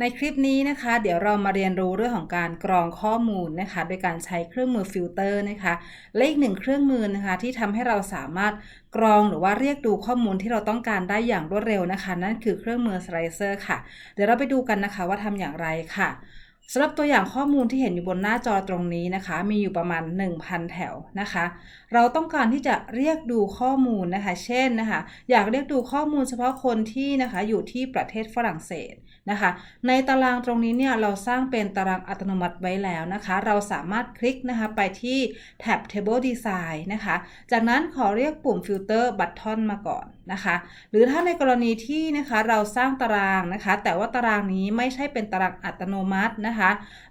ในคลิปนี้นะคะ เดี๋ยวเรามาเรียนรู้เรื่องของการกรองข้อมูลนะคะ โดยการใช้เครื่องมือฟิลเตอร์นะคะและอีกหนึ่งเครื่องมือนะคะ ที่ทำให้เราสามารถกรองหรือว่าเรียกดูข้อมูลที่เราต้องการได้อย่างรวดเร็วนะคะ นั่นคือเครื่องมือสไลเซอร์ค่ะ เดี๋ยวเราไปดูกันนะคะว่าทำอย่างไรค่ะ สำหรับตัวอย่างข้อมูลที่เห็นอยู่บนหน้าจอตรงนี้นะคะ มีอยู่ประมาณ 1,000 แถวนะคะ เราต้องการที่จะเรียกดูข้อมูลนะคะ เช่นนะคะ อยากเรียกดูข้อมูลเฉพาะคนที่นะคะอยู่ที่ประเทศฝรั่งเศสนะคะ ในตารางตรงนี้เนี่ยเราสร้างเป็นตารางอัตโนมัติไว้แล้วนะคะ เราสามารถคลิกนะคะไปที่แท็บ Table Design นะคะ จากนั้นขอเรียกปุ่ม Filter Button มาก่อนนะคะ หรือถ้าในกรณีที่นะคะเราสร้างตารางนะคะ แต่ว่าตารางนี้ไม่ใช่เป็นตารางอัตโนมัตินะคะ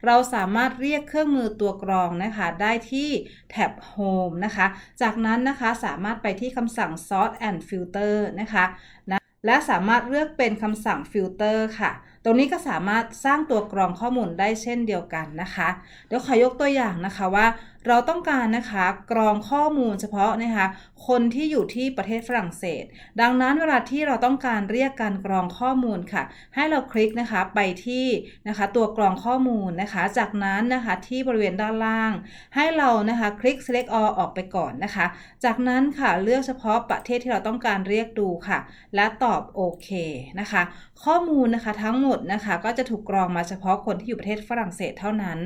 เราสามารถเรียกเครื่องมือตัวกรองนะคะ ได้ที่แท็บ Home นะคะ จากนั้นนะคะสามารถไปที่คำสั่ง Sort and Filter นะคะนะและสามารถเลือกเป็นคำสั่ง Filter ค่ะตรงนี้ก็สามารถสร้างตัวกรองข้อมูลได้เช่นเดียวกันนะคะ เดี๋ยวขอยกตัวอย่างนะคะว่า เราต้องการนะคะกรองข้อมูลเฉพาะนะคะคนที่อยู่ที่ประเทศฝรั่งเศส ดังนั้นเวลาที่เราต้องการเรียกการกรองข้อมูลค่ะ ให้เราคลิกนะคะไปที่นะคะตัวกรองข้อมูลนะคะ จากนั้นนะคะที่บริเวณด้านล่าง ให้เรานะคะคลิก select all ออกไปก่อนนะคะ จากนั้นค่ะเลือกเฉพาะประเทศที่เราต้องการเรียกดูค่ะ และตอบโอเคนะคะ ข้อมูลนะคะทั้งหมดนะคะก็จะถูกกรองมาเฉพาะคนที่อยู่ประเทศฝรั่งเศสเท่านั้น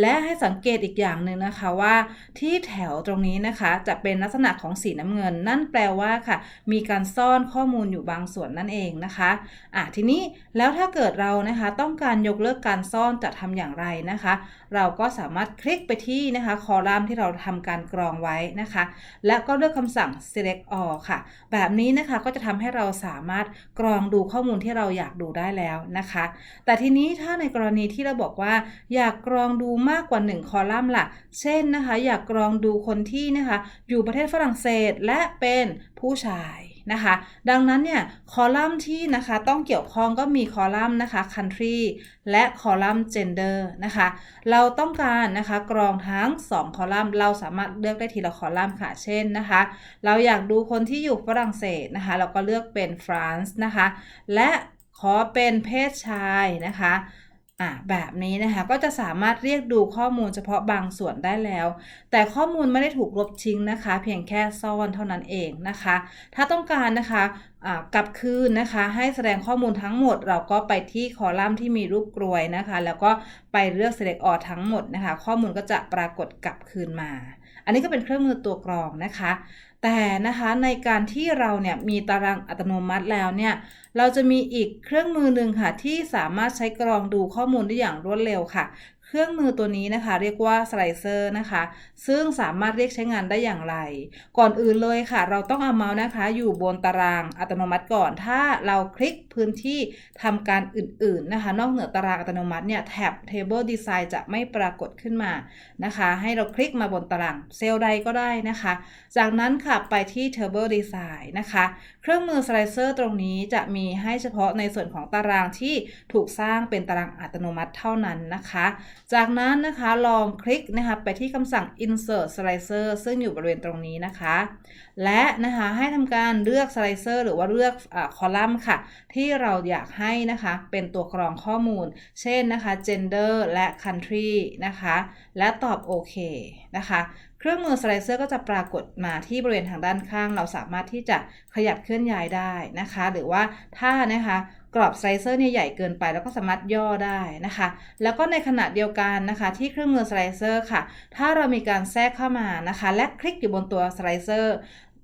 และให้สังเกตอีกอย่างหนึ่งนะคะว่าที่แถวตรงนี้นะคะจะเป็นลักษณะของสีน้ำเงิน นั่นแปลว่าค่ะ มีการซ่อนข้อมูลอยู่บางส่วนนั่นเองนะคะอะทีนี้แล้วถ้าเกิดเรานะคะต้องการยกเลิกการซ่อนจะทำอย่างไรนะคะ เราก็สามารถคลิกไปที่นะคะคอลัมน์ที่เราทำการกรองไว้นะคะ และก็เลือกคำสั่ง select all ค่ะ แบบนี้นะคะก็จะทำให้เราสามารถกรองดูข้อมูลที่เราอยากดูได้แล้วนะคะ แต่ทีนี้ถ้าในกรณีที่เราบอกว่าอยากกรองดูมากกว่า 1 คอลัมน์ล่ะ เช่นนะคะอยากกรองดูคนที่นะคะอยู่ประเทศฝรั่งเศสและเป็นผู้ชายนะคะ ดังนั้นเนี่ยคอลัมน์ที่นะคะต้องเกี่ยวข้องก็มีคอลัมน์นะคะ country และคอลัมน์ gender นะคะ เราต้องการนะคะกรองทั้ง 2 คอลัมน์เราสามารถเลือกได้ทีละคอลัมน์ค่ะ เช่นนะคะ เราอยากดูคนที่อยู่ฝรั่งเศสนะคะ เราก็เลือกเป็น France นะคะ และขอเป็นเพศชายนะคะ อะแบบนี้นะคะก็จะสามารถเรียกดูข้อมูลเฉพาะบางส่วนได้แล้ว แต่ข้อมูลไม่ได้ถูกลบทิ้งนะคะ เพียงแค่ซ่อนเท่านั้นเองนะคะ ถ้าต้องการนะคะกลับคืนนะคะให้แสดงข้อมูลทั้งหมด เราก็ไปที่คอลัมน์ที่มีรูปกรวยนะคะ แล้วก็ไปเลือก select all ทั้งหมดนะคะ ข้อมูลก็จะปรากฏกลับคืนมา อันนี้ก็เป็นเครื่องมือตัวกรองนะคะ แต่นะคะในการที่เราเนี่ยมีตารางอัตโนมัติแล้วเนี่ยเราจะมีอีกเครื่องมือหนึ่งค่ะที่สามารถใช้กรองดูข้อมูลได้อย่างรวดเร็วค่ะ เครื่องมือตัวนี้นะคะ เรียกว่าสไลเซอร์นะคะ ซึ่งสามารถเรียกใช้งานได้อย่างไร ก่อนอื่นเลยค่ะ เราต้องเอาเมาส์นะคะ อยู่บนตารางอัตโนมัติก่อน ถ้าเราคลิกพื้นที่ทำการอื่นๆนะคะ นอกเหนือตารางอัตโนมัติเนี่ยแท็บ Table Design จะไม่ปรากฏขึ้นมานะคะ ให้เราคลิกมาบนตารางเซลล์ใดก็ได้นะคะ จากนั้นค่ะไปที่ Table Design นะคะ เครื่องมือสไลเซอร์ตรงนี้จะมีให้เฉพาะในส่วนของตารางที่ถูกสร้างเป็นตารางอัตโนมัติเท่านั้นนะคะจากนั้นนะคะลองคลิกนะคะไปที่คำสั่ง insert slicer ซึ่งอยู่บริเวณตรงนี้นะคะ และนะคะให้ทำการเลือก slicer หรือว่าเลือกคอลัมน์ค่ะ ที่เราอยากให้นะคะเป็นตัวกรองข้อมูล เช่นนะคะ gender และ country นะคะ และตอบโอเคนะคะเครื่องมือสไลเซอร์ก็จะปรากฏมาที่บริเวณทางด้านข้าง เราสามารถที่จะขยับเคลื่อนย้ายได้นะคะ หรือว่าถ้านะคะ กรอบสไลเซอร์เนี่ยใหญ่เกินไป แล้วก็สามารถย่อได้นะคะ แล้วก็ในขณะเดียวกันนะคะ ที่เครื่องมือสไลเซอร์ค่ะ ถ้าเรามีการแทรกเข้ามานะคะ และคลิกอยู่บนตัวสไลเซอร์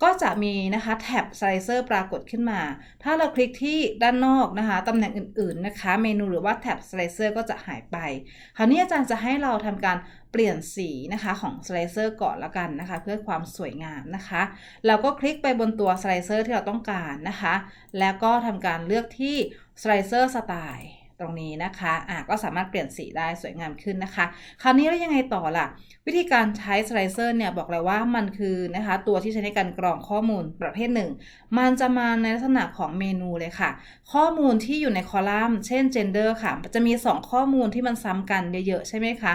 ก็จะมีนะคะแท็บสไลเซอร์ปรากฏขึ้นมา ถ้าเราคลิกที่ด้านนอกนะคะตำแหน่งอื่นๆนะคะ เมนูหรือว่าแท็บสไลเซอร์ก็จะหายไป คราวนี้อาจารย์จะให้เราทำการเปลี่ยนสีนะคะของสไลเซอร์ก่อนละกันนะคะ เพื่อความสวยงามนะคะ เราก็คลิกไปบนตัวสไลเซอร์ที่เราต้องการนะคะ แล้วก็ทำการเลือกที่สไลเซอร์สไตรงนี้นะคะอะก็สามารถเปลี่ยนสีได้สวยงามขึ้นนะคะ คราวนี้แล้วยังไงต่อล่ะ วิธีการใช้สไลเซอร์เนี่ยบอกเลยว่ามันคือนะคะ ตัวที่ใช้ในการกรองข้อมูลประเภทหนึ่ง มันจะมาในลักษณะของเมนูเลยค่ะ ข้อมูลที่อยู่ในคอลัมน์ เช่น gender ค่ะ จะมี 2 ข้อมูลที่มันซ้ำกันเยอะๆใช่ไหมคะ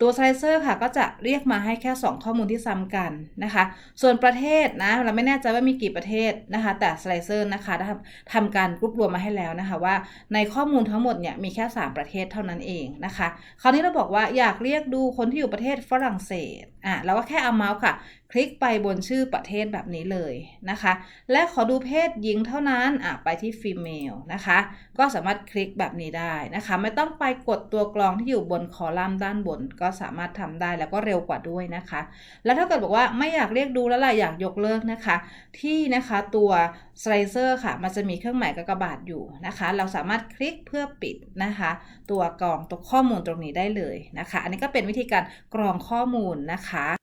ตัวไซเซอร์ค่ะก็จะเรียกมาให้แค่ 2 ข้อมูลที่ซ้ำกันนะคะ ส่วนประเทศนะเราไม่แน่ใจว่ามีกี่ประเทศนะคะ แต่ไซเซอร์นะคะได้ทำทำการรวบรวมมาให้แล้วนะคะว่าในข้อมูลทั้งหมดเนี่ยมีแค่ 3 ประเทศเท่านั้นเองนะคะ คราวนี้เราบอกว่าอยากเรียกดูคนที่อยู่ประเทศฝรั่งเศสอะเราก็แค่เอาเมาส์ค่ะคลิกไปบนชื่อประเทศแบบนี้เลยนะคะ และขอดูเพศหญิงเท่านั้นอะไปที่ female นะคะ ก็สามารถคลิกแบบนี้ได้นะคะ ไม่ต้องไปกดตัวกรองที่อยู่บนคอลัมน์ด้านบน ก็สามารถทำได้แล้วก็เร็วกว่าด้วยนะคะ แล้วถ้าเกิดบอกว่าไม่อยากเรียกดูแล้วล่ะอยากยกเลิกนะคะ ที่นะคะตัวสไลเซอร์ค่ะ มันจะมีเครื่องหมายกากบาทอยู่นะคะ เราสามารถคลิกเพื่อปิดนะคะ ตัวกรองตัวข้อมูลตรงนี้ได้เลยนะคะ อันนี้ก็เป็นวิธีการกรองข้อมูลนะคะ